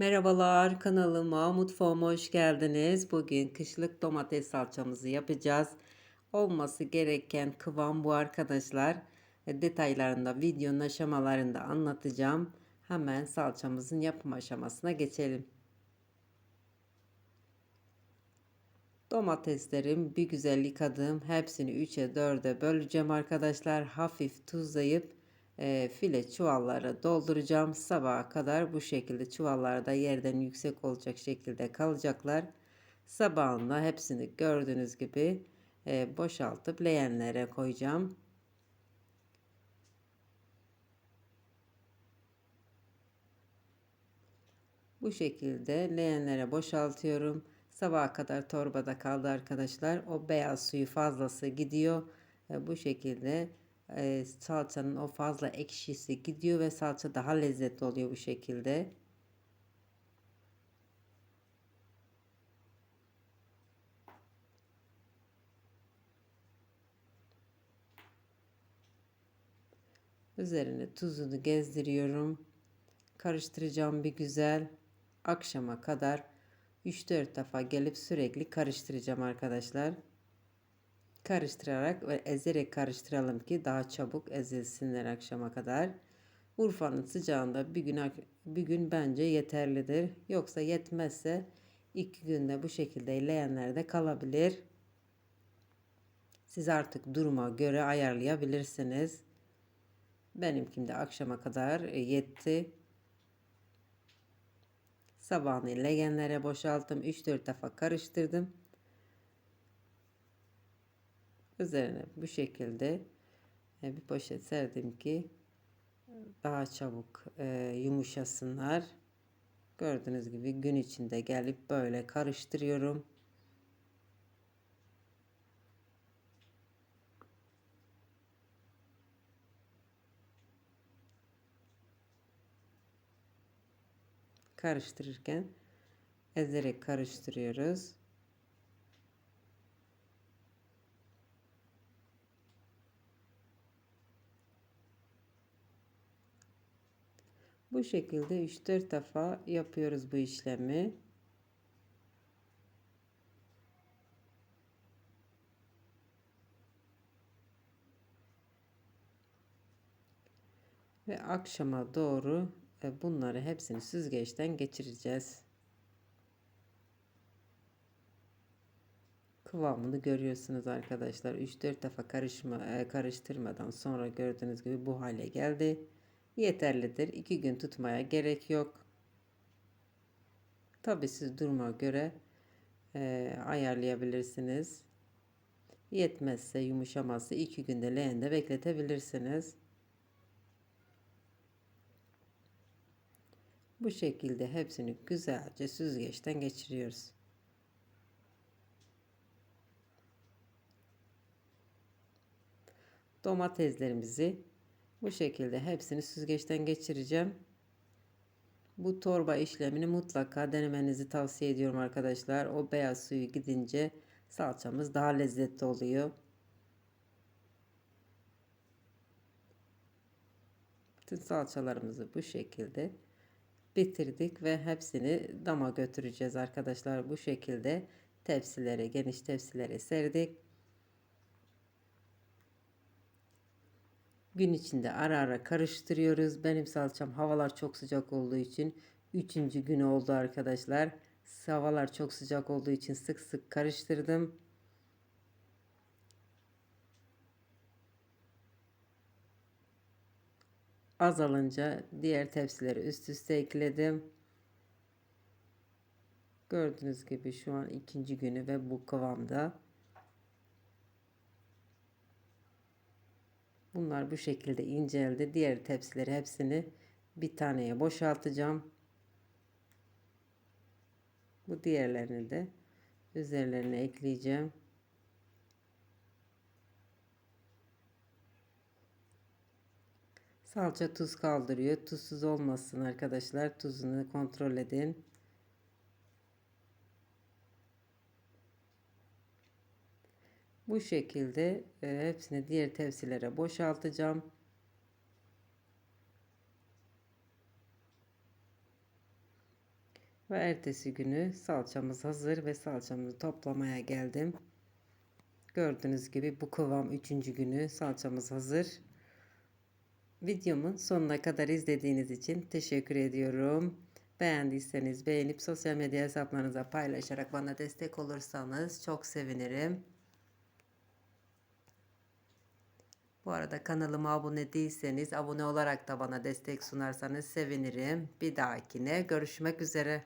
Merhabalar kanalıma mutfağıma hoş geldiniz. Bugün kışlık domates salçamızı yapacağız. Olması gereken kıvam bu arkadaşlar. E, Detaylarında videonun aşamalarında anlatacağım. Hemen salçamızın yapım aşamasına geçelim. Domateslerim bir güzel yıkadım. Hepsini 3'e 4'e böleceğim arkadaşlar. Hafif tuzlayıp e, file çuvallara dolduracağım. Sabaha kadar bu şekilde çuvallarda yerden yüksek olacak şekilde kalacaklar. Sabahında hepsini gördüğünüz gibi e, boşaltıp leğenlere koyacağım. Bu şekilde leğenlere boşaltıyorum. Sabaha kadar torbada kaldı arkadaşlar. O beyaz suyu fazlası gidiyor. E, bu şekilde e, salçanın o fazla ekşisi gidiyor ve salça daha lezzetli oluyor bu şekilde. Üzerine tuzunu gezdiriyorum. Karıştıracağım bir güzel. Akşama kadar 3-4 defa gelip sürekli karıştıracağım arkadaşlar. Karıştırarak ve ezerek karıştıralım ki daha çabuk ezilsinler akşama kadar. Urfa'nın sıcağında bir gün bir gün bence yeterlidir. Yoksa yetmezse iki günde bu şekilde leğenlerde kalabilir. Siz artık duruma göre ayarlayabilirsiniz. Benimkinde akşama kadar yetti. Sabahını leğenlere boşalttım. 3-4 defa karıştırdım. Üzerine bu şekilde e, bir poşet serdim ki daha çabuk e, yumuşasınlar. Gördüğünüz gibi gün içinde gelip böyle karıştırıyorum. Karıştırırken ezerek karıştırıyoruz. Bu şekilde 3-4 defa yapıyoruz bu işlemi. Ve akşama doğru e, bunları hepsini süzgeçten geçireceğiz. Kıvamını görüyorsunuz arkadaşlar. 3-4 defa karışma, e, karıştırmadan sonra gördüğünüz gibi bu hale geldi yeterlidir. 2 gün tutmaya gerek yok. Tabi siz duruma göre e, ayarlayabilirsiniz. Yetmezse yumuşamazsa 2 günde leğende bekletebilirsiniz. Bu şekilde hepsini güzelce süzgeçten geçiriyoruz. Domateslerimizi bu şekilde hepsini süzgeçten geçireceğim. Bu torba işlemini mutlaka denemenizi tavsiye ediyorum arkadaşlar. O beyaz suyu gidince salçamız daha lezzetli oluyor. Bütün salçalarımızı bu şekilde bitirdik ve hepsini dama götüreceğiz arkadaşlar. Bu şekilde tepsilere, geniş tepsilere serdik. Gün içinde ara ara karıştırıyoruz. Benim salçam havalar çok sıcak olduğu için 3. günü oldu arkadaşlar. Havalar çok sıcak olduğu için sık sık karıştırdım. Azalınca diğer tepsileri üst üste ekledim. Gördüğünüz gibi şu an ikinci günü ve bu kıvamda. Bunlar bu şekilde inceldi. Diğer tepsileri hepsini bir taneye boşaltacağım. Bu diğerlerini de üzerlerine ekleyeceğim. Salça tuz kaldırıyor. Tuzsuz olmasın arkadaşlar. Tuzunu kontrol edin. Bu şekilde e, hepsini diğer tepsilere boşaltacağım. Ve ertesi günü salçamız hazır ve salçamızı toplamaya geldim. Gördüğünüz gibi bu kıvam 3. günü salçamız hazır. Videomun sonuna kadar izlediğiniz için teşekkür ediyorum. Beğendiyseniz beğenip sosyal medya hesaplarınıza paylaşarak bana destek olursanız çok sevinirim. Bu arada kanalıma abone değilseniz abone olarak da bana destek sunarsanız sevinirim. Bir dahakine görüşmek üzere.